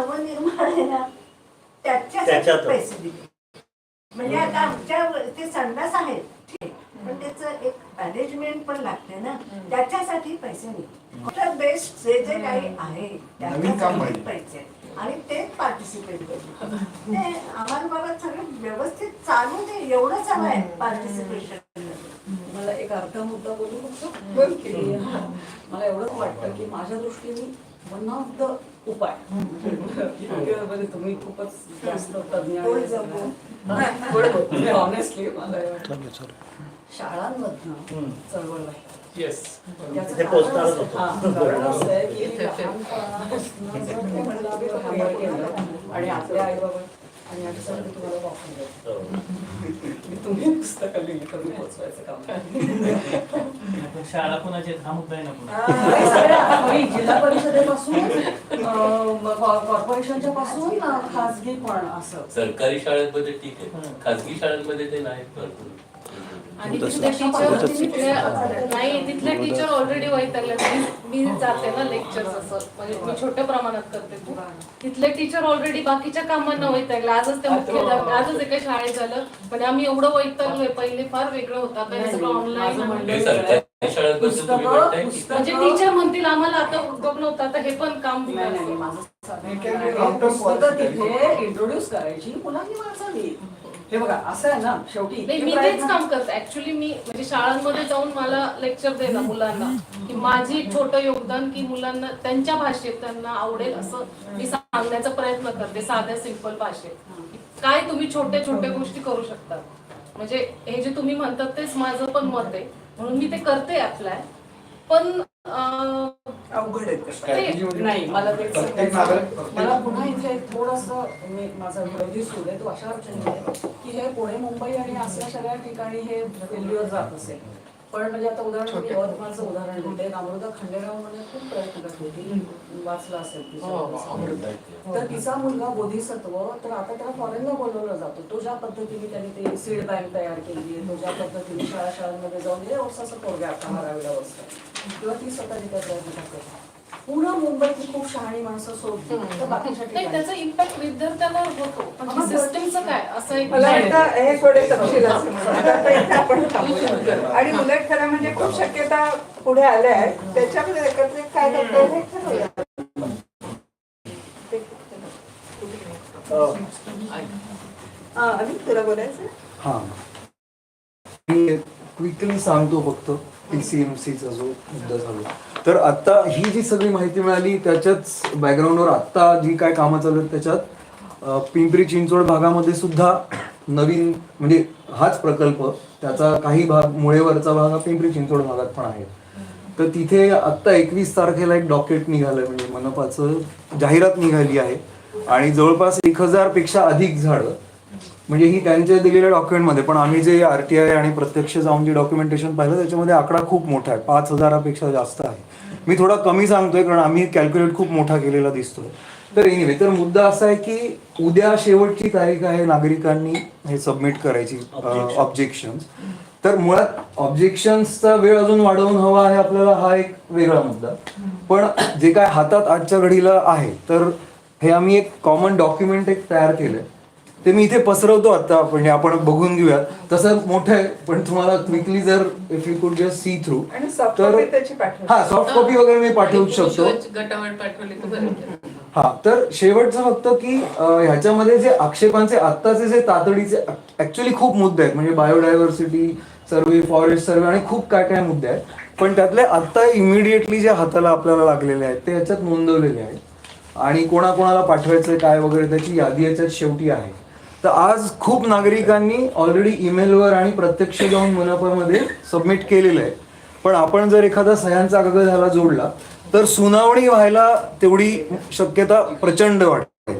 नवनिर्माण आहे ना त्याच्यासाठी. पैसे दिले. म्हणजे आता आमच्या ते संडास आहेत. पण त्याचं एक मॅनेजमेंट पण लागते ना. त्याच्यासाठी पैसे नाही बेस्ट जे जे काही आहे त्याच्यासाठी पाहिजे. पैसे. आणि तेच पार्टिसिपेट करतो ते आम्हाला बाबा सगळं व्यवस्थित चालू दे. एवढंच हवं आहे पार्टिसिपेशन मला एक अर्धा मुद्दा बोलू शकतो की. मला एवढंच वाटतं की माझ्या दृष्टीने वन ऑफ द उपाय. म्हणजे तुम्ही खूपच जास्त तज्ञ जमू. ऑनेस्टली मला हे वाटतं. शाळांमधनं. चळवळ येस. हा, आणि आपल्या आई बाबा आणि याच्यासाठी तुम्हाला वापरून हो. तुम्ही पुस्तकं लिहिली तर मी पोचवायचं काम शाळा कोणाची आहेत? हा मुद्दा आहे ना पुन्हा जिल्हा परिषदेपासून अं, कॉ- कॉर्पोरेशनच्या पासून अं, खाजगी पण असं. सरकारी शाळेमध्ये ठीक आहे. खाजगी शाळांमध्ये ते नाही भरपूर. आणि तिथले टीचर तिथले नाही तिथले टीचर ऑलरेडी वैतागले मी मी जाते ना लेक्चर असं. म्हणजे मी छोट्या प्रमाणात करते तू तिथले टीचर ऑलरेडी बाकीच्या कामांना वैतागले आजच ते मुख्याध्यापक आजच एका शाळेत झालं. म्हणजे आम्ही एवढं वैतागलोय पहिले फार वेगळं होतं. आता हे सगळं ऑनलाईन हे सरकारी शाळांबद्दल तुम्ही म्हणताय की पुस्तकं. म्हणजे टीचर म्हणतील आम्हाला आता उद्योग नव्हता आता हे पण काम नाही, नाही, माझं आहे, पुस्तकं. तिथे इंट्रोड्यूस करायची मुलांनी वाचावी हे बघा असं आहे ना शेवटी नाही मी तेच काम करते. ऍक्च्युली मी म्हणजे शाळांमध्ये जाऊन मला लेक्चर द्यायला मुलांना. की माझी छोटं योगदान की मुलांना त्यांच्या भाषेत त्यांना आवडेल असं मी सांगण्याचा प्रयत्न करते साध्या सिंपल भाषेत. काय तुम्ही छोट्या छोट्या गोष्टी करू शकता? म्हणजे हे जे तुम्ही म्हणतात तेच माझं पण मत आहे. म्हणून मी ते करते अप्लाय पण अं, अवघड ते- नाही मला ते प्रत्येक नागरिक- मला पुन्हा इथे थोडस मी माझा विरोधी सूर आहे तो अशा अडचणी आहे की हे पुणे मुंबई आणि असल्या सगळ्या ठिकाणी हे दिल्लीवर जात असेल. पण म्हणजे आता उदाहरण मी यवतमाळचं उदाहरण देते. अमृता खंडेरावमध्ये खूप प्रयत्न करते. ती वाचला असेल तिचं. तर तिचा मुलगा बोधिसत्व तर आता त्याला फॉरेनला बोलवलं जातो. तो ज्या पद्धतीने त्यांनी ते सीड बँक तयार केली आहे तो ज्या पद्धतीने शाळा शाळांमध्ये जाऊन हे असं पोरगे आता बारावीला बसतात किंवा ती स्वतः तिथे प्रयत्न करते पुन्हा मुंबईतली खूप शहाणी माणसं सोडली. तर बाकीच्या नाही ठिकाणी. त्याचा इम्पॅक्ट विद्यार्थ्याला होतो. पण सिस्टमचं काय? असं एक मला वाटतं हे थोडे तपशील असेल आता इथे आपण थांबूया. आणि उलट खरं म्हणजे खूप शक्यता पुढे आल्या आहेत. त्याच्यामध्ये एकत्रित काय करता येईल हे ठरवूया. हा, तुला बोलायचं हां. मी क्विकली सांगतो फक्त. पी सी एम सीचा जो मुद्दा झाला. तर आत्ता ही जी सगळी माहिती मिळाली त्याच्याच बॅकग्राऊंडवर आत्ता जी काय कामं चालू आहेत त्याच्यात पिंपरी चिंचवड भागामध्ये सुद्धा नवीन म्हणजे हाच प्रकल्प त्याचा काही भाग मुळेवरचा भाग हा पिंपरी चिंचवड भागात पण आहे. तर तिथे आत्ता एकवीस तारखेला एक डॉकेट निघालं म्हणजे मनपाचं जाहिरात निघाली आहे. आणि जवळपास एक हजारपेक्षा अधिक झाडं म्हणजे ही त्यांच्या दिलेल्या डॉक्युमेंटमध्ये पण आम्ही जे आर टी आय आणि प्रत्यक्ष जाऊन जे डॉक्युमेंटेशन पाहिलं त्याच्यामध्ये आकडा खूप मोठा आहे. पाच हजारापेक्षा जास्त आहे. मी थोडा कमी सांगतोय कारण आम्ही कॅल्क्युलेट खूप मोठा केलेला दिसतोय. तर एनिवे तर मुद्दा असा आहे की उद्या शेवटची तारीख आहे नागरिकांनी हे सबमिट करायची ऑब्जेक्शन तर मुळात ऑब्जेक्शन्सचा वेळ अजून वाढवून हवा आहे आपल्याला हा एक वेगळा मुद्दा. पण जे काय हातात आजच्या घडीला आहे तर हे आम्ही एक कॉमन डॉक्युमेंट एक तयार केलंय. ते मी इथे पसरवतो आता म्हणजे आपण बघून घेऊयात. तसं मोठं आहे पण तुम्हाला क्विकली जर if you could just see through तर हा सॉफ्ट कॉपी वगैरे मी पाठवू शकतो. हा तर शेवटचं फक्त की ह्याच्यामध्ये जे आक्षेपांचे आत्ताचे जे तातडीचे ऍक्च्युली खूप मुद्दे आहेत. म्हणजे बायोडायव्हर्सिटी सर्वे फॉरेस्ट सर्वे आणि खूप काय काय मुद्दे आहेत. पण त्यातले आत्ता इमिडिएटली जे हाताला आपल्याला लागलेले आहेत ते याच्यात नोंदवलेले आहेत. आणि कोणाकोणाला पाठवायचं काय वगैरे त्याची यादी याच्यात शेवटी आहे. तर आज खूप नागरिकांनी ऑलरेडी ईमेलवर आणि प्रत्यक्ष जाऊन मनपामध्ये सबमिट केलेलं आहे. पण आपण जर एखादा सह्यांचा कागद ह्याला जोडला तर सुनावणी व्हायला तेवढी शक्यता प्रचंड वाटते.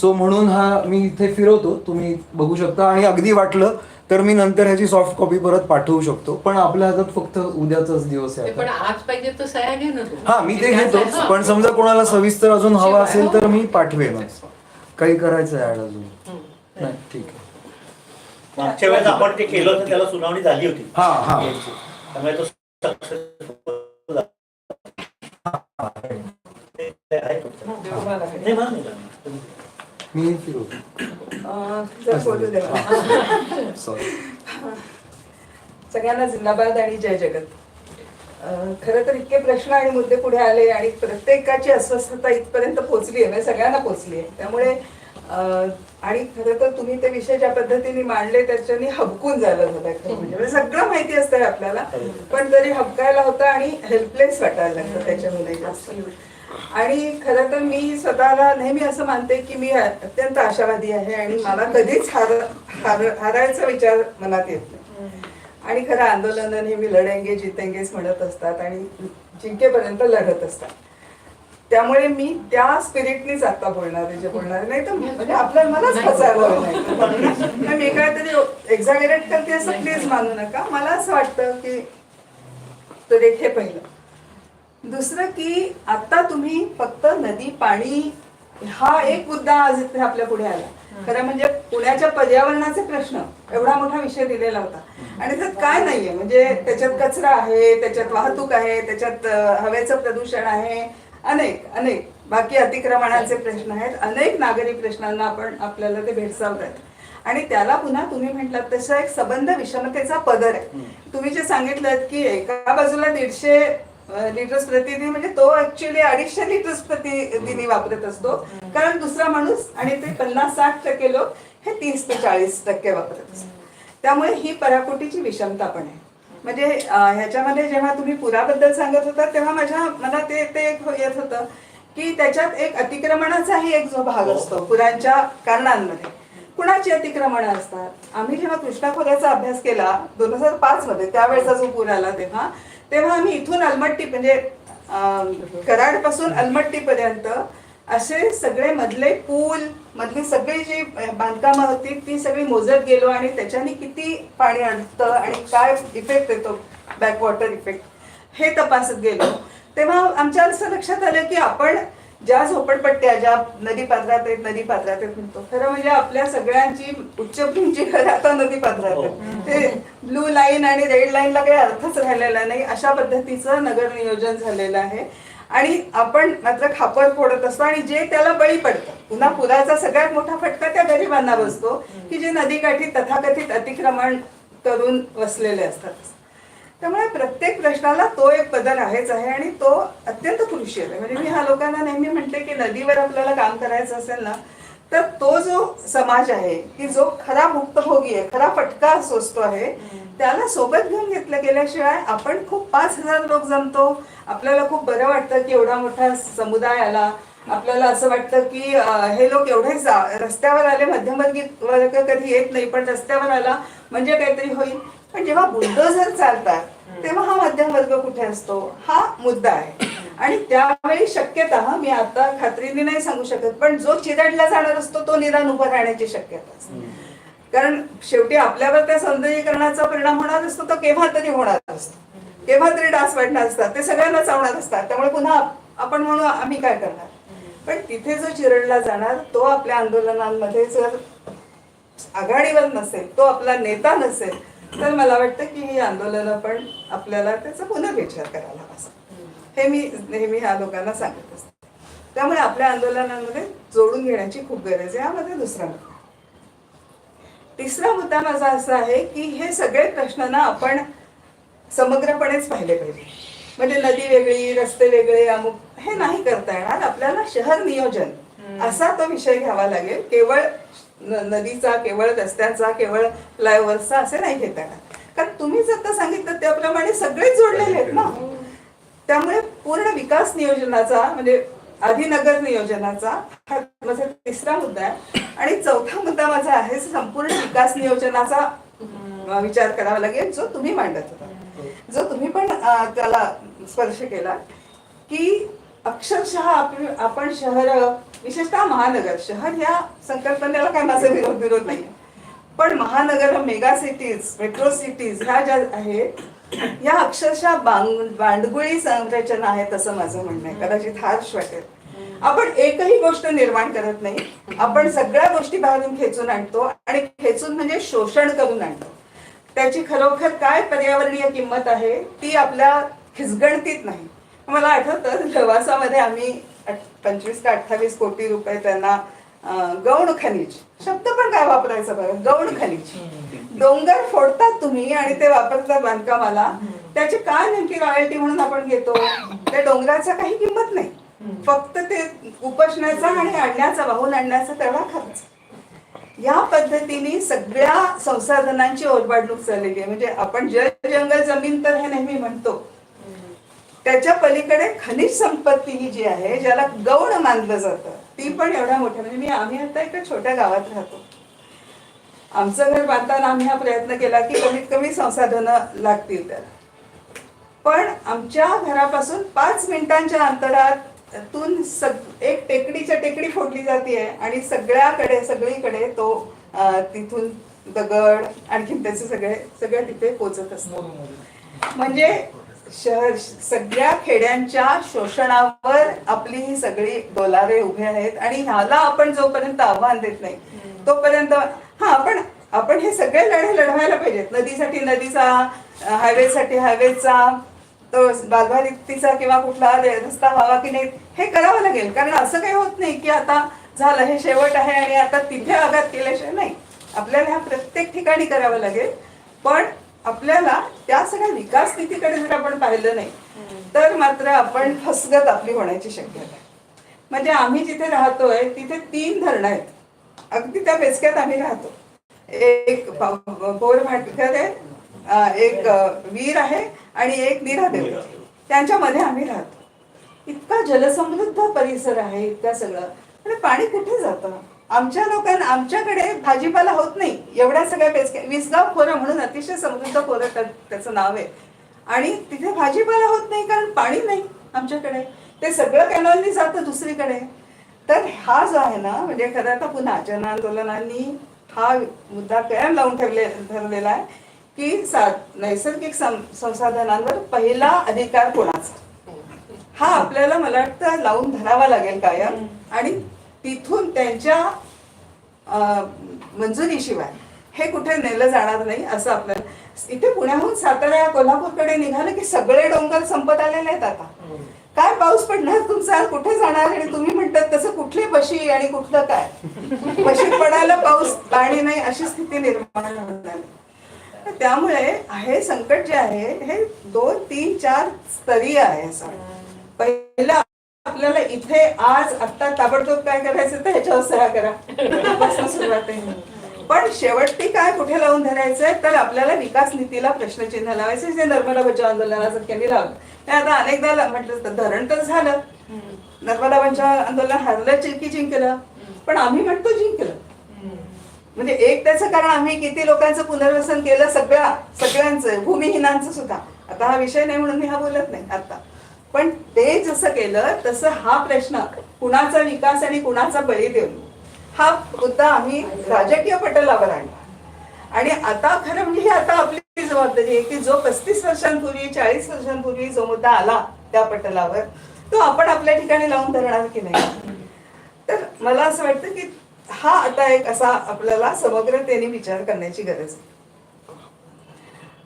सो म्हणून हा मी इथे फिरवतो. तुम्ही बघू शकता आणि अगदी वाटलं तर मी नंतर ह्याची सॉफ्ट कॉपी परत पाठवू शकतो. पण आपल्या हातात फक्त उद्याचाच दिवस आहे. आज पाहिजे तर सह्या घे ना तू. हा मी ते घेतो. पण समजा कोणाला सविस्तर अजून हवा असेल तर मी पाठवेनच काही करायचं आहे अजून. नाही ठीक आहे. मागच्या वेळेस आपण ते केलं होतं त्याला सुनावणी झाली होती. हा हा. त्यामुळे तो successful झाला. आहे तुमचं? नाही. मी द्या सॉरी सगळ्यांना जिंदाबाद आणि जय जगत. खरं तर इतके प्रश्न आणि मुद्दे पुढे आले आणि प्रत्येकाची अस्वस्थता इथपर्यंत पोहोचली आहे म्हणजे सगळ्यांना पोहोचली आहे. त्यामुळे आणि खरं तर तुम्ही ते विषय ज्या पद्धतीने मांडले त्याच्यानी हबकून झालं म्हणजे म्हणजे सगळं माहिती असतंय आपल्याला पण तरी हबकायला होतं आणि हेल्पलेस वाटायला लागतं त्याच्यामध्ये जास्त आणि खरं तर मी स्वतःला नेहमी असं मानते की मी अत्यंत आशावादी आहे आणि मला कधीच हार हार हारायचा विचार मनात येत नाही. आणि खरं आंदोलन नेहमी लढेंगे जितेंगेच म्हणत असतात आणि जिंकेपर्यंत लढत असतात. त्यामुळे मी त्या स्पिरिटनीच आता बोलणार आहे जे बोलणार. नाही तर म्हणजे आपल्या मलाच फसायला हवं नाही. मी काहीतरी एक्झागरेट करते असं प्लीज मानू नका. मला असं वाटतं की तर एक हे पहिलं. दुसरं की आता तुम्ही फक्त नदी पाणी हा एक मुद्दा आज इथे आपल्या पुढे आला. खरं म्हणजे पुण्याच्या पर्यावरणाचे प्रश्न एवढा मोठा विषय दिलेला होता. आणि त्यात काय नाहीये म्हणजे त्याच्यात कचरा आहे त्याच्यात वाहतूक आहे त्याच्यात हवेचं प्रदूषण आहे अनेक अनेक. बाकी अतिक्रमणाचे प्रश्न आहेत. अनेक नागरी प्रश्नांना आपण आपल्याला ते भेडसावत आहेत आणि त्याला पुन्हा तुम्ही म्हटलात तसं एक संबंध विषमतेचा पदर आहे. तुम्ही जे सांगितलं की एका बाजूला दीडशे लिटर्स प्रतिदिन म्हणजे तो ऍक्च्युली अडीचशे लिटर्स प्रतिदिनी वापरत असतो. कारण दुसरा माणूस आणि ते पन्नास साठ टक्के लोक हे तीस ते चाळीस टक्के वापरत असतात. त्यामुळे ही पराकोटीची विषमता पण आहे. म्हणजे ह्याच्यामध्ये जेव्हा तुम्ही पुराबद्दल सांगत होता तेव्हा माझ्या मनात ते ते एक येत होतं की त्याच्यात एक अतिक्रमणाचाही एक जो भाग असतो पुरांच्या कारणांमध्ये. कुणाची अतिक्रमणं असतात? आम्ही जेव्हा कृष्णा खोऱ्याचा अभ्यास केला दोन हजार पाच मध्ये त्यावेळेचा जो पूर आला तेव्हा तेव्हा आम्ही इथून अलमट्टी म्हणजे कराडपासून अलमट्टी पर्यंत असे सगळे मधले पूल मधली सगळी जी बांधकामं होती ती सगळी मोजत गेलो आणि त्याच्याने किती पाणी अडतं आणि काय इफेक्ट येतो बॅकवॉटर इफेक्ट हे तपासत गेलो. तेव्हा आमच्या असं लक्षात आलं की आपण ज्या झोपडपट्ट्या ज्या नदी पात्रात आहेत नदी पात्रात आहेत म्हणतो. खरं म्हणजे आपल्या सगळ्यांची उच्चभ्रूंची घरं आता नदी पात्रात आहेत. ते ब्लू लाईन आणि रेड लाईनला काही अर्थच राहिलेला नाही. अशा पद्धतीचं नगर नियोजन झालेलं आहे. आणि आपण मात्र खापर फोडत असतो आणि जे त्याला बळी पडतं. पुन्हा पुराचा सगळ्यात मोठा फटका त्या गरिबांना बसतो की जे नदीकाठी तथाकथित अतिक्रमण करून वसलेले असतात. त्यामुळे प्रत्येक प्रश्नाला तो एक बदल आहेच आहे आणि तो अत्यंत कृषी आहे. म्हणजे मी ह्या लोकांना नेहमी म्हणते की नदीवर आपल्याला काम करायचं असेल ना तर तो जो समाज आहे की जो खरा भुक्तभोगी आहे खरा फटका सोसतो आहे त्याला सोबत घेऊन घेतलं गेल्याशिवाय आपण खूप पाच हजार लोक जमतो. आपल्याला खूप बरं वाटतं की एवढा मोठा समुदाय आला. आपल्याला असं वाटतं की हे लोक एवढे जा- रस्त्यावर आले मध्यमवर्गीय वर्ग कधी येत नाही पण रस्त्यावर आला म्हणजे काहीतरी होईल. पण जेव्हा बुलडोझर चालतात तेव्हा हा मध्यम वर्ग कुठे असतो? हा मुद्दा आहे. आणि त्यावेळी शक्यता मी आता खात्रीने नाही सांगू शकत पण जो चिरडला जाणार असतो तो निदान उभं राहण्याची शक्यता असते. कारण शेवटी आपल्यावर त्या सौंदर्यीकरणाचा परिणाम होणार असतो तो केव्हा तरी होणार असतो. केव्हा तरी डास वाढणार असतात ते सगळ्यांना चावणार असतात. त्यामुळे पुन्हा आपण म्हणू आम्ही काय करणार? पण तिथे जो चिरडला जाणार तो आपल्या आंदोलनांमध्ये जर आघाडीवर नसेल तो आपला नेता नसेल तर मला वाटतं की ही आंदोलनं पण आपल्याला त्याचा पुनर्विचार करायला हवा. हे मी नेहमी ह्या लोकांना सांगत असते. त्यामुळे आपल्या आंदोलनांमध्ये जोडून घेण्याची खूप गरज आहे. यामध्ये दुसरा मुद्दा. तिसरा मुद्दा माझा असा आहे की हे सगळे प्रश्न ना आपण समग्रपणेच पाहिले पाहिजे. म्हणजे नदी वेगळी रस्ते वेगळे अमुक हे नाही करता येणार. आपल्याला शहर नियोजन असा तो विषय घ्यावा लागेल. केवळ नदीचा केवळ रस्त्याचा केवळ फ्लायओव्हरचा असे नाही घेता येणार. कारण तुम्हीच आता सांगितलं त्याप्रमाणे सगळेच जोडलेले आहेत ना. त्यामुळे पूर्ण विकास नियोजनाचा म्हणजे आधीनगर नियोजनाचा हा माझा तिसरा मुद्दा आहे. आणि चौथा मुद्दा माझा आहे संपूर्ण विकास नियोजनाचा विचार करावा लागेल जो तुम्ही मांडत होता. जो तुम्ही पण त्याला स्पर्श केला की अक्षरशः आपण आपण शहर विशेषतः महानगर शहर या संकल्पनेला काय माझा विरोध विरोध नाही पण महानगर मेगा सिटीज मेट्रो सिटीज ह्या ज्या आहेत या अक्षरशः बांडगुळी संरचना आहेत असं माझं म्हणणं आहे. कदाचित हार्श वाटेल. आपण एकही गोष्ट निर्माण करत नाही. आपण सगळ्या गोष्टी बाहेरून खेचून आणतो आणि खेचून म्हणजे शोषण करून आणतो. त्याची खरोखर काय पर्यावरणीय किंमत आहे ती आपल्या खिसगणतीत नाही. मला आठवतं लवासामध्ये आम्ही पंचवीस का अठ्ठावीस कोटी रुपये त्यांना गौण खनिज शब्द पण काय वापरायचा बघा गौड खाली डोंगर फोडतात तुम्ही आणि ते वापरतात बांधकामाला. त्याची काय नेमकी रॉयल्टी म्हणून आपण घेतो? त्या डोंगराचा काही किंमत नाही. फक्त ते उपसण्याचा आणि आणण्याचा वाहून आणण्याचा तेवढा खर्च. या पद्धतीने सगळ्या संसाधनांची ओरबाडणूक चाललेली आहे. म्हणजे आपण जल जंगल जमीन तर हे नेहमी म्हणतो. त्याच्या पलीकडे खनिज संपत्ती ही जी आहे ज्याला गौण मानलं जातं. ती पण एवढ्या मोठ्या म्हणजे मी आम्ही आता एका छोट्या गावात राहतो. आमचं घर बांधताना आम्ही हा प्रयत्न केला की कमीत कमी संसाधनं लागतील तर पण आमच्या घरापासून पाच मिनिटांच्या अंतरात तून सग एक टेकडीच्या टेकडी फोडली जाते आणि सगळ्याकडे सगळीकडे तो तिथून दगड आणखीन त्याचे सगळे सगळे तिथे पोचत असतात म्हणजे शहर सगळ्या खेड्यांच्या शोषणावर आपली ही सगळी डोलारे उभे आहेत आणि ह्याला आपण जोपर्यंत आव्हान देत नाही तोपर्यंत हा आपण आपण हे सगळे लढे लढवायला पाहिजेत. नदीसाठी नदीचा हायवेसाठी हायवेचा तो बालभारीचा किंवा कुठला रस्ता व्हावा की नाही हे करावं लागेल. कारण असं काही होत नाही की आता झालं हे शेवट आहे आणि आता तिथे आघात केल्याशिवाय नाही. आपल्याला ह्या प्रत्येक ठिकाणी करावं लागेल. पण आपल्याला त्या सगळ्या विकास स्थितीकडे जर आपण पाहिलं नाही तर मात्र आपण फसगत आपली होण्याची शक्यता आहे. म्हणजे आम्ही जिथे राहतोय तिथे तीन धरणं आहेत. अगदी त्या बेचक्यात आम्ही राहतो. एक बोर भाटकर आहे एक वीर आहे आणि एक निरादेव आहे. त्यांच्यामध्ये आम्ही राहतो. इतका जलसमृद्ध परिसर आहे इतका सगळं. आणि पाणी कुठे जातं? आमच्या लोकांना आमच्याकडे भाजीपाला होत नाही. एवढ्या सगळ्या बेचक्या विसगाव खोरं म्हणून अतिशय समृद्ध खोरं त्या- त्याचं नाव आहे. आणि तिथे भाजीपाला होत नाही कारण पाणी नाही आमच्याकडे. ते सगळं कॅनॉलनी जातं दुसरीकडे. तर हा जो आहे ना म्हणजे खरं आता पुन्हा जन आंदोलनांनी हा मुद्दा कायम लावून ठेवले ठरलेला आहे की सा नैसर्गिक सं- संसाधनांवर पहिला अधिकार कोणाचा? हा आपल्याला मला वाटतं लावून धरावा लागेल कायम. आणि तिथून त्यांच्या मंजुरीशिवाय हे कुठे नेलं जाणार नाही असं आपल्याला इथे पुण्याहून सातारा कोल्हापूरकडे निघालं की सगळे डोंगर संपत आलेले आहेत आता. काय पाऊस पडणार तुमचा? कुठे जाणार? आणि तुम्ही म्हणतात तसं कुठली बशी आणि कुठलं काय? बशीत पडायला पाऊस पाणी नाही अशी स्थिती निर्माण होणार आहे. त्यामुळे हे संकट जे आहे हे दोन तीन चार स्तरीय आहे असं. पहिला आपल्याला इथे आज आत्ता ताबडतोब काय करायचं तर ह्याच्यावर सह्या करा. इथपासून सुरुवात आहे. पण शेवटी काय कुठे लावून धरायचंय? तर आपल्याला विकास नीतीला प्रश्नचिन्ह लावायचं जे नर्मदा बचाव आंदोलनाचं त्यांनी लावलं. ते आता अनेकदा म्हटलं तर धरण तर झालं. नर्मदा बचाव आंदोलन हरलं चिंकी जिंकलं पण आम्ही म्हणतो जिंकलं म्हणजे एक त्याचं कारण आम्ही किती लोकांचं पुनर्वसन केलं सगळ्या सगळ्यांचं भूमिहीनांचं सुद्धा. आता हा विषय नाही म्हणून मी हा बोलत नाही आता. पण ते जसं केलं तसं हा प्रश्न कुणाचा विकास आणि कुणाचा बळी देऊन हा मुद्दा आम्ही राजकीय पटलावर आणला. आणि आता खरं म्हणजे ही आता आपली जबाबदारी आहे की जो पस्तीस वर्षांपूर्वी चाळीस वर्षांपूर्वी जो मुद्दा आला त्या पटलावर तो आपण आपल्या ठिकाणी लावून धरणार की नाही? तर मला असं वाटतं की हा आता एक असा आपल्याला समग्रतेने विचार करण्याची गरज आहे.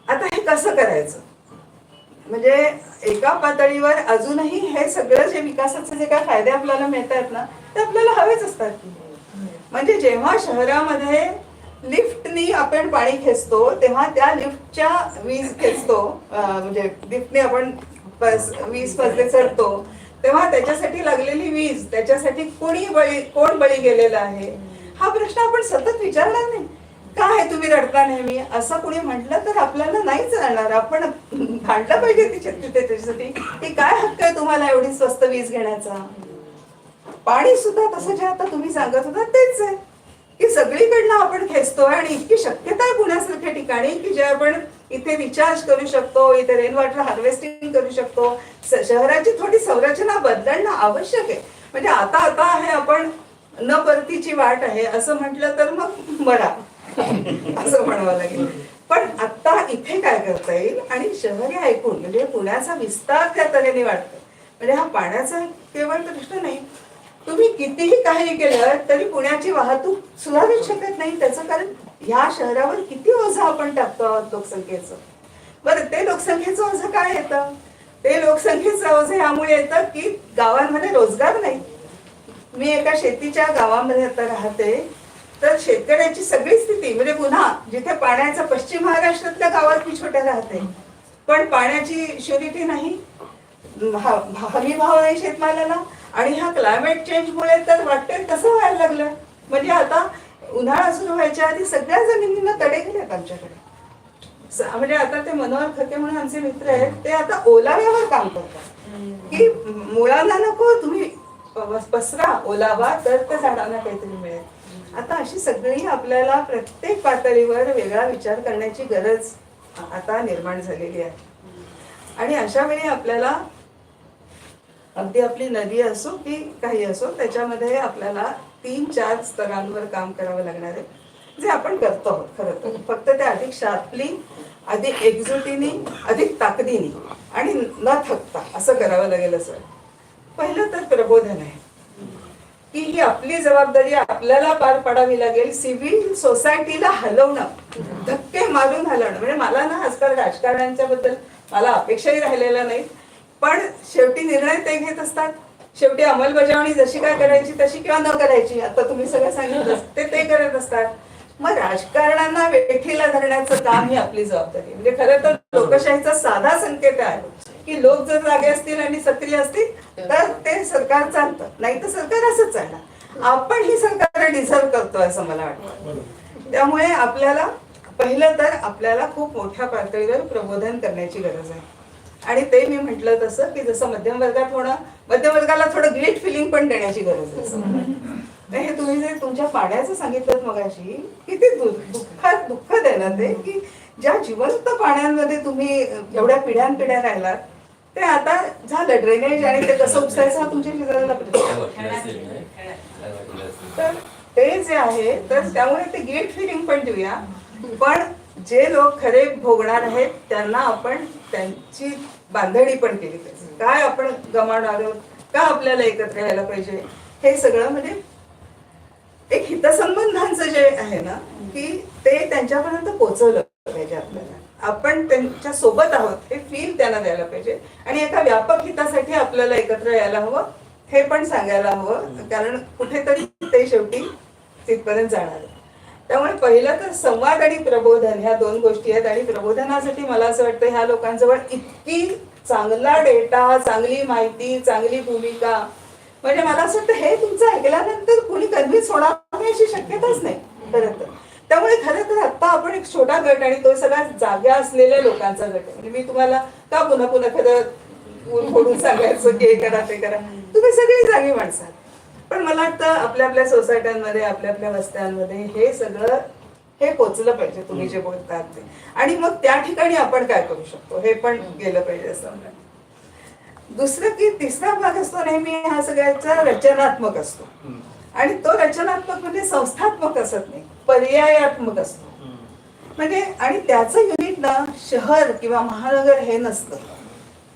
आता हे कसं करायचं? म्हणजे एका पातळीवर अजूनही हे सगळं जे विकासाचे जे काय फायदे आपल्याला मिळतात ना ते आपल्याला हवेच असतात. म्हणजे जेव्हा शहरामध्ये लिफ्टनी आपण पाणी खेचतो तेव्हा त्या लिफ्टच्या वीज खेचतो म्हणजे लिफ्टने आपण वीज पजले चढतो तेव्हा त्याच्यासाठी लागलेली वीज त्याच्यासाठी कोणी बळी कोण बळी गेलेला आहे? हा प्रश्न आपण सतत विचारला नाही. काय तुम्ही रडता नेहमी? असं कोणी म्हटलं तर आपल्याला नाहीच राहणार आपण भांडलं पाहिजे तिच्या तिथे त्याच्यासाठी. की काय हक्क आहे तुम्हाला एवढी स्वस्त वीज घेण्याचा? पाणी सुद्धा तसं जे आता तुम्ही सांगत होता तेच आहे. की सगळीकडनं आपण खेचतोय आणि इतकी शक्यता आहे पुण्यासारख्या ठिकाणी की जे आपण इथे रिचार्ज करू शकतो इथे रेन वॉटर हार्वेस्टिंग करू शकतो. शहराची थोडी संरचना बदलणं आवश्यक आहे. म्हणजे आता आता आहे आपण न परतीची वाट आहे असं म्हटलं तर मग मरा. असं म्हणावं लागेल. पण आता इथे काय करता येईल? आणि शहरी ऐकून म्हणजे पुण्याचा विस्तार त्या तऱ्हेने वाटतो म्हणजे हा पाण्याचा केवळ प्रश्न नाही. तुम्ही कितीही काही केलं तरी पुण्याची वाहतूक सुधारूच शकत नाही. त्याचं कारण ह्या शहरावर किती ओझं आपण टाकतो आहोत लोकसंख्येचं? बरं ते लोकसंख्येचं ओझं काय येतं? ते लोकसंख्येचं ओझं ह्यामुळे येतं की गावांमध्ये रोजगार नाही. मी एका शेतीच्या गावामध्ये आता राहते. तर शेतकऱ्याची सगळी स्थिती म्हणजे पुन्हा जिथे पाण्याचा पश्चिम महाराष्ट्रातल्या गावात मी छोट्या राहते पण पाण्याची श्युरिटी नाही. हमी भाव नाही शेतमालाला आणि ह्या क्लायमेट चेंजमुळे तर वाटतंय तसं व्हायला लागलं? म्हणजे आता उन्हाळा सुरू व्हायच्या आधी सगळ्या जमिनींना तडे गेलेत आमच्याकडे. म्हणजे आता ते मनोहर खते म्हणून आमचे मित्र आहेत ते आता ओलाव्यावर काम करतात. की मुळांना नको तुम्ही पसरा ओलावा तर त्या झाडांना काहीतरी मिळेल. आता अशी सगळी आपल्याला प्रत्येक पातळीवर वेगळा विचार करण्याची गरज आता निर्माण झालेली आहे. आणि अशा वेळी आपल्याला अगदी आपली नदी असो की काही असो त्याच्यामध्ये आपल्याला तीन चार स्तरांवर काम करावं लागणार आहे. जे आपण करतो आहोत खरं तर. फक्त ते अधिक शार्पली अधिक एकजुटीने अधिक ताकदीने आणि न थकता असं करावं लागेल असं. पहिलं तर प्रबोधन आहे. की ही आपली जबाबदारी आपल्याला पार पाडावी लागेल सिव्हिल सोसायटीला हलवणं. धक्के मारून हलवणं. म्हणजे मला ना आजकाल राजकारण्यांच्या बद्दल मला अपेक्षाही राहिलेल्या नाहीत. पण शेवटी निर्णय ते घेत असतात. शेवटी अंमलबजावणी जशी काय करायची तशी किंवा न करायची आता तुम्ही सगळं सांगितलं ते ते करत असतात. मग राजकारणांना वेठीला धरण्याचं काम ही आपली जबाबदारी म्हणजे खरं तर लोकशाहीचा साधा संकेत आहे. की लोक जर जागे असतील आणि सक्रिय असतील तर ते सरकार चालतं. नाही तर सरकार असंच चालणार. आपण ही सरकार डिझर्व करतो असं मला वाटतं. त्यामुळे आपल्याला पहिलं तर आपल्याला खूप मोठ्या पातळीवर प्रबोधन करण्याची गरज आहे. आणि ते मी म्हटलं तसं की जसं मध्यम वर्गात होणं मध्यम वर्गाला थोडं गिल्ट फिलिंग पण देण्याची गरज आहे. हे तुम्ही जे तुमच्या पाण्याचं सांगितलं मगाशी किती दुःखात दुःखद आहे ना ते की ज्या जिवंत पाण्यांमध्ये तुम्ही एवढ्या पिढ्यान पिढ्या राहिलात ते आता झालं ड्रेनेज आणि ते कसं उपसायचं हा तुमच्या शेजाऱ्याला प्रश्न. तर ते जे आहे तर त्यामुळे ते गिल्ट फिलिंग पण देऊया. पण जे लोक खरे भोगणार आहेत त्यांना आपण त्यांची बांधणी पण केली पाहिजे. काय आपण गमावणार आहोत का आपल्याला एकत्र यायला पाहिजे? हे सगळं म्हणजे एक हितसंबंधांचं जे आहे ना की ते त्यांच्यापर्यंत पोहोचवलं पाहिजे आपल्याला. आपण त्यांच्यासोबत आहोत हे फील त्यांना द्यायला पाहिजे. आणि एका व्यापक हितासाठी आपल्याला एकत्र यायला हवं हे पण सांगायला हवं कारण कुठेतरी ते शेवटी तिथपर्यंत जाणार त्यामुळे पहिलं तर संवाद आणि प्रबोधन ह्या दोन गोष्टी आहेत आणि प्रबोधनासाठी मला असं वाटतं ह्या लोकांजवळ इतकी चांगला डेटा चांगली माहिती चांगली भूमिका म्हणजे मला असं वाटतं हे तुमचं ऐकल्यानंतर कुणी कन्व्हिन्स होणार नाही अशी शक्यताच नाही खरं तर. त्यामुळे खरं तर आता आपण एक छोटा गट आणि तो सगळ्या जाग्या असलेल्या लोकांचा गट आहे. म्हणजे मी तुम्हाला का पुन्हा पुन्हा खरं फोडून सांगायचं की हे करा ते करा. तुम्ही सगळी जागी माणसं आहात. पण मला वाटतं आपल्या आपल्या सोसायट्यांमध्ये आपल्या आपल्या वस्त्यांमध्ये हे सगळं हे पोचलं पाहिजे तुम्ही जे बोलतात ते. आणि मग त्या ठिकाणी आपण काय करू शकतो? हे पण गेलं पाहिजे असं. दुसरं की तिसरा भाग असतो नेहमी हा सगळ्याचा रचनात्मक असतो. आणि तो रचनात्मक म्हणजे संस्थात्मक असत नाही. पर्यायात्मक असतो. म्हणजे आणि त्याचं युनिट ना शहर किंवा महानगर हे नसतं.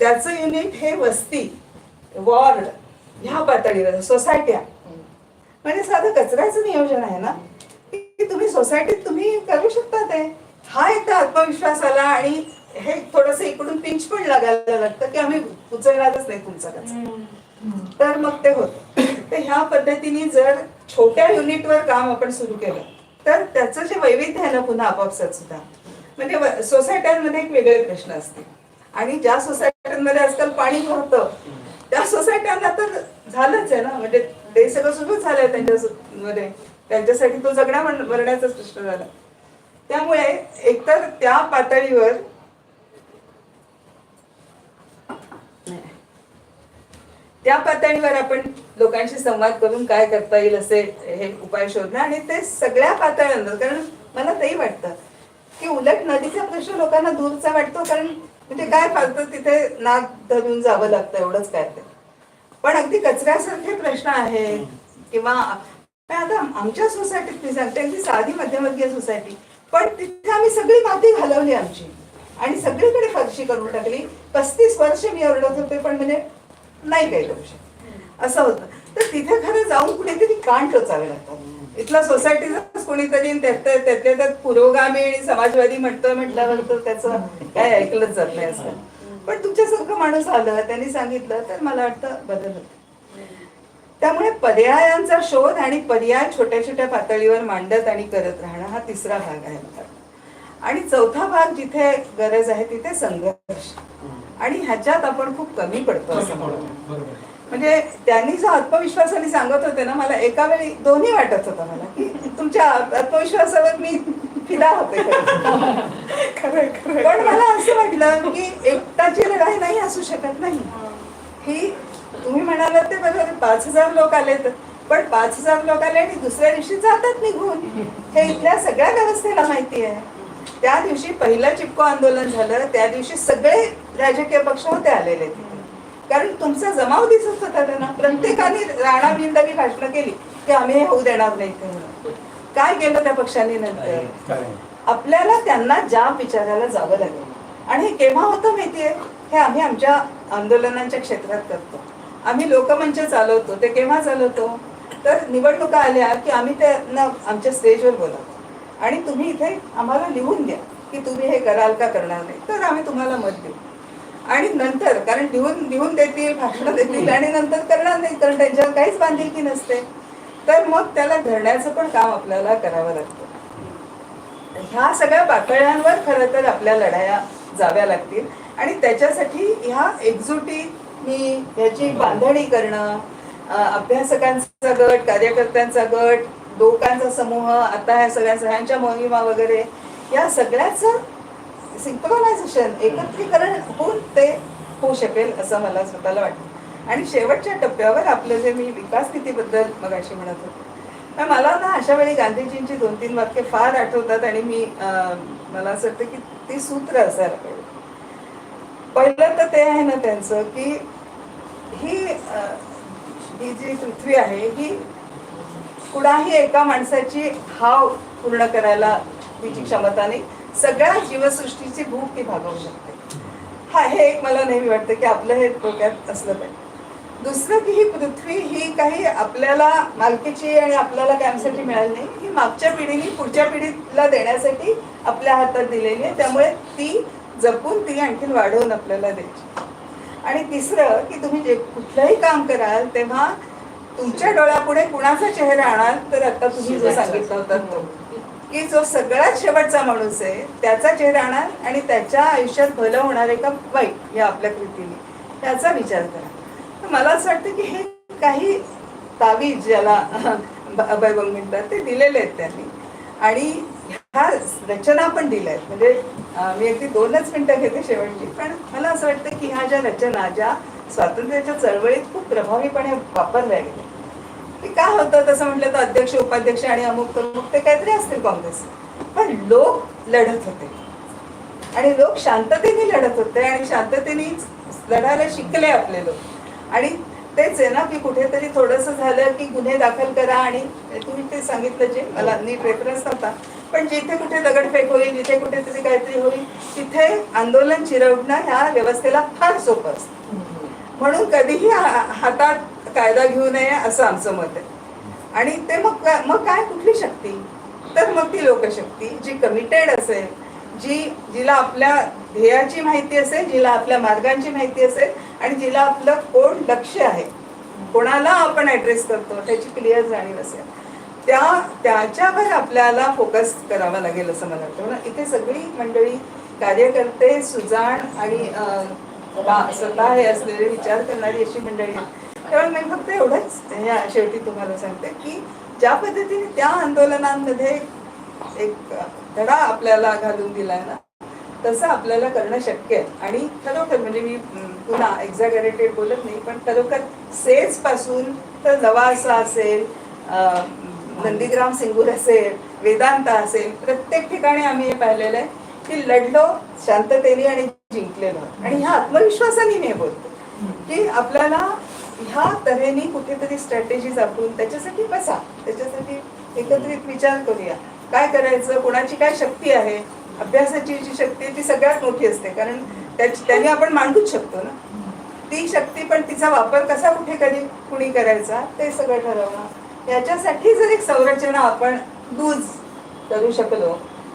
त्याचं युनिट हे वस्ती वॉर्ड ह्या पातळीवर सोसायट्या म्हणजे साधं कचऱ्याचं नियोजन आहे ना की तुम्ही सोसायटीत तुम्ही करू शकता ते. हा एकदा आत्मविश्वास आला आणि हे थोडस इकडून पिंच पण लागायला लागतं की आम्ही उचलणारच नाही तुमचा कचरा. तर मग ते होतं. तर ह्या पद्धतीने जर छोट्या युनिटवर काम आपण सुरू केलं तर त्याचं जे वैविध्य आहे ना पुन्हा आपापसात सुद्धा. म्हणजे सोसायट्यांमध्ये एक वेगळे प्रश्न असते आणि ज्या सोसायट्यांमध्ये आजकाल पाणी भरतं त्या सोसायट्यांना तर झालंच आहे ना. म्हणजे ते सगळं सुरूच झालंय त्यांच्या मध्ये. त्यांच्यासाठी तो जगण्या मरण- मरण्याचाच प्रश्न झाला. त्यामुळे एकतर त्या पातळीवर त्या पातळीवर आपण लोकांशी संवाद करून काय करता येईल असे हे उपाय शोधणं आणि ते सगळ्या पातळ्यांवर कारण मला तेही वाटतं की उलट नदीचा प्रश्न लोकांना दूरचा वाटतो कारण म्हणजे काय फालतं तिथे नाक धरून जावं लागतं एवढंच काय ते. पण अगदी कचऱ्यासारखे प्रश्न आहेत किंवा आता आमच्या सोसायटीत मी सांगते अगदी साधी मध्यमवर्गीय सोसायटी पण तिथे आम्ही सगळी माती घालवली आमची. आणि सगळीकडे फरशी करून टाकली. पस्तीस वर्ष मी ओरडत होते पण म्हणजे नाही काही करू शकत. असं होतं. तर तिथे खरं जाऊन कुणीतरी कान टोचावे लागतात. इथला सोसायटीचाच कोणीतरी त्यातल्या त्यातल्या त्यात पुरोगामी आणि समाजवादी म्हणतोय म्हटल्यावर तर त्याचं काय ऐकलंच जात नाही असं. पण तुमच्यासारखं माणूस आलं त्यांनी सांगितलं तर मला वाटतं बदल होतो. त्यामुळे पर्यायांचा शोध आणि पर्याय छोट्या छोट्या पातळीवर मांडत आणि करत राहणं हा तिसरा भाग आहे. आणि चौथा भाग जिथे गरज आहे तिथे संघर्ष. आणि ह्याच्यात आपण खूप कमी पडतो असं वाटतं. म्हणजे त्यांनी जो आत्मविश्वासाने सांगत होते ना मला एका वेळी दोन्ही वाटत होतं मला की तुमच्या आत्मविश्वासावर मी फिदा होते. पण मला असं वाटलं की एकटाची लढाई नाही असू शकत नाही. ही तुम्ही म्हणालात ते बरोबर पाच हजार लोक आले तर पण पाच हजार लोक आले आणि दुसऱ्या दिवशी जातात निघून. हे इथल्या सगळ्या व्यवस्थेला माहिती आहे. त्या दिवशी पहिलं चिपको आंदोलन झालं त्या दिवशी सगळे राजकीय पक्ष होते आलेले कारण तुमचा जमाव दिसत होता त्यांना. प्रत्येकाने राणा बिंदावी भाषणं केली की आम्ही हे होऊ देणार नाही म्हणून. काय केलं त्या पक्षांनी नंतर? आपल्याला त्यांना ज्या विचारायला जावं लागेल. आणि हे केव्हा होतं माहितीये? हे आम्ही आमच्या आंदोलनांच्या क्षेत्रात करतो. आम्ही लोकमंच चालवतो. ते केव्हा चालवतो? तर निवडणुका आल्या की आम्ही त्यांना आमच्या स्टेजवर बोलावतो. आणि तुम्ही इथे आम्हाला लिहून द्या की तुम्ही हे कराल का करणार नाही. तर आम्ही तुम्हाला मत देऊ. आणि नंतर कारण लिहून लिहून देतील भाषण देतील आणि नंतर करणार नाही कारण त्यांच्यावर काहीच बांधिलकी नसते. तर मग त्याला धरण्याचं पण काम आपल्याला करावं लागतं. ह्या सगळ्या पातळ्यांवर खरं तर आपल्या लढाया जाव्या लागतील. आणि त्याच्यासाठी ह्या एकजुटीनी ह्याची बांधणी करणं अभ्यासकांचा गट कार्यकर्त्यांचा गट लोकांचा समूह आता ह्या सगळ्या सगळ्यांच्या मोहिमा वगैरे या सगळ्याचं सिंक्रोनायझेशन एकत्रीकरण होऊन ते होऊ शकेल असं मला स्वतःला वाटतं. आणि शेवटच्या टप्प्यावर आपलं जे मी विकास स्थितीबद्दल मगाशी म्हणत होते. मला ना अशा वेळी गांधीजींची दोन तीन वाक्य फार आठवतात आणि मी मला असं वाटतं की ती सूत्र असायला पाहिजे. पहिलं तर ते आहे ना त्यांचं की ही ही जी पृथ्वी आहे ही कुणाही एका माणसाची हाव पूर्ण करायला तिची क्षमता नाही. सगळ्या जीवसृष्टीची भूक ती भागवू शकते. हा हे एक मला नेहमी वाटतं की आपलं हे डोक्यात असलं पाहिजे. दुसरं की ही पृथ्वी ही काही आपल्याला मालकीची आणि आपल्याला कॅम्पसाठी मिळाली नाही. ही मागच्या पिढीने पुढच्या पिढीला देण्यासाठी आपल्या हातात दिलेली आहे. त्यामुळे ती जपून ती आणखीन वाढवून आपल्याला द्यायची. आणि तिसरं की तुम्ही जे कुठलंही काम कराल तेव्हा तुमच्या डोळ्यापुढे कुणाचा चेहरा आणाल तर आता तुम्ही जो सांगितला होता तो. की जो सगळ्यात शेवटचा माणूस आहे त्याचा चेहरा आणाल आणि त्याच्या आयुष्यात भलं होणार आहे का वाईट या आपल्या कृतीने. त्याचा विचार करा. तर मला असं वाटतं की हे काही तावीज ज्याला अभयभंग म्हणतात ते दिलेले आहेत त्यांनी. आणि ह्या रचना पण दिल्या आहेत. म्हणजे मी अगदी दोनच मिनिटं घेते शेवटची पण मला असं वाटतं की ह्या ज्या रचना ज्या स्वातंत्र्याच्या चळवळीत खूप प्रभावीपणे वापरल्या गेल्या काय होतं? तसं म्हटलं तर अध्यक्ष उपाध्यक्ष आणि अमुक प्रमुख ते काहीतरी असतील काँग्रेस. पण लोक लढत होते. आणि लोक शांततेने लढत होते आणि शांततेने लढायला शिकले आपले लोक. आणि तेच आहे ना की कुठेतरी थोडस झालं की गुन्हे दाखल करा आणि तुम्ही ते सांगितलं जे मला नीट रेफरन्स नव्हता. पण जिथे कुठे दगडफेक होईल जिथे कुठेतरी काहीतरी होईल तिथे आंदोलन चिरवणं ह्या व्यवस्थेला फार सोपं असतं. म्हणून कधीही हातात कायदा घेऊ नये असं आमचं मत आहे. आणि ते मग मग काय? कुठली शक्ती? तर मग ती लोकशक्ती जी कमिटेड असेल जी जिला आपल्या ध्येयाची माहिती असेल जिला आपल्या मार्गांची माहिती असेल आणि जिला आपलं कोण लक्ष आहे कोणाला आपण ऍड्रेस करतो त्याची क्लिअर जाणीव असेल. त्या त्याच्यावर आपल्याला फोकस करावा लागेल असं मला वाटतं. म्हणून इथे सगळी मंडळी कार्यकर्ते सुजाण आणि स्वतः हे असलेले विचार करणारी अशी मंडळी तेव्हा त्यामुळे मी फक्त एवढंच म्हणजे या शेवटी तुम्हाला सांगते की ज्या पद्धतीने त्या आंदोलनांमध्ये एक धडा आपल्याला घालून दिला ना तसं आपल्याला करणं शक्य आहे. आणि खरोखर म्हणजे मी पुन्हा एक्झॅगरेटेड बोलत नाही पण खरोखर सेजपासून तर लवासा असेल नंदीग्राम सिंगूर असेल वेदांता असेल प्रत्येक ठिकाणी आम्ही हे पाहिलेलं आहे की लढलो शांततेने आणि जिंकलेलो. आणि ह्या आत्मविश्वासाने मी हे बोलतो की आपल्याला ह्या तऱ्हेने कुठेतरी स्ट्रॅटेजीज आपण त्याच्यासाठी बसा. त्याच्यासाठी एकत्रित विचार करूया. काय करायचं? कोणाची काय शक्ती आहे? अभ्यासाची जी शक्ती आहे ती सगळ्यात मोठी असते. कारण त्याने आपण मांडूच शकतो ना. ती शक्ती पण तिचा वापर कसा कुठे कधी कुणी करायचा ते सगळं ठरवणं. याच्यासाठी जर एक संरचना आपण दूज करू शकलो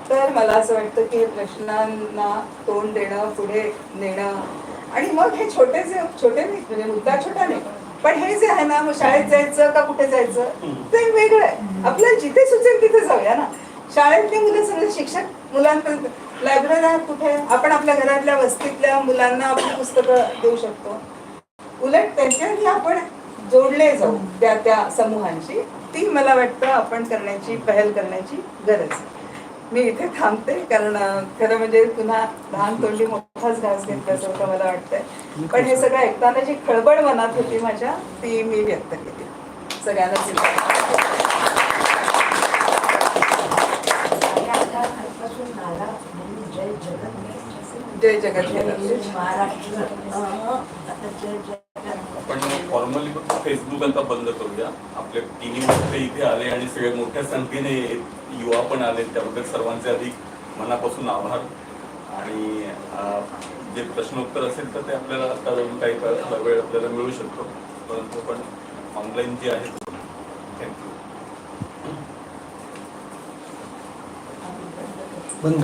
तर मला असं वाटतं की प्रश्नांना तोंड देणं पुढे नेणं आणि मग हे छोटेसे छोटे नाही म्हणजे मुद्दा छोटा नाही पण हे जे आहे ना मग शाळेत जायचं का कुठे जायचं ते वेगळं आहे. आपल्याला जिथे सुचेल तिथे जाऊया ना. शाळेतली मुलं सगळे शिक्षक मुलांपर्यंत लायब्ररी कुठे आपण आपल्या घरातल्या वस्तीतल्या मुलांना आपली पुस्तकं देऊ शकतो. उलट त्यांच्याही आपण जोडले जाऊ त्या त्या समूहांची ती मला वाटतं आपण करण्याची पहल करण्याची गरज आहे. मी इथे थांबते कारण खरं म्हणजे पुन्हा लहान तोंडी मोठाच घास घेतल्यासारखं मला वाटतंय. पण हे सगळं ऐकताना जी खळबळ मनात होती माझ्या ती मी व्यक्त केली. सगळ्यांनाच नारा म्हणून जय जगत जय जगत आपण फॉर्मली फक्त फेसबुक आता बंद करूया. आपले तिन्ही मोठे इथे आले आणि सगळे मोठ्या संख्येने युवा पण आले. त्याबद्दल सर्वांचे अधिक मनापासून आभार. आणि जे प्रश्नोत्तर असेल तर ते आपल्याला आता जाऊन काही वेळ आपल्याला मिळू शकतो. परंतु पण ऑनलाईन जे आहे थँक्यू बंद.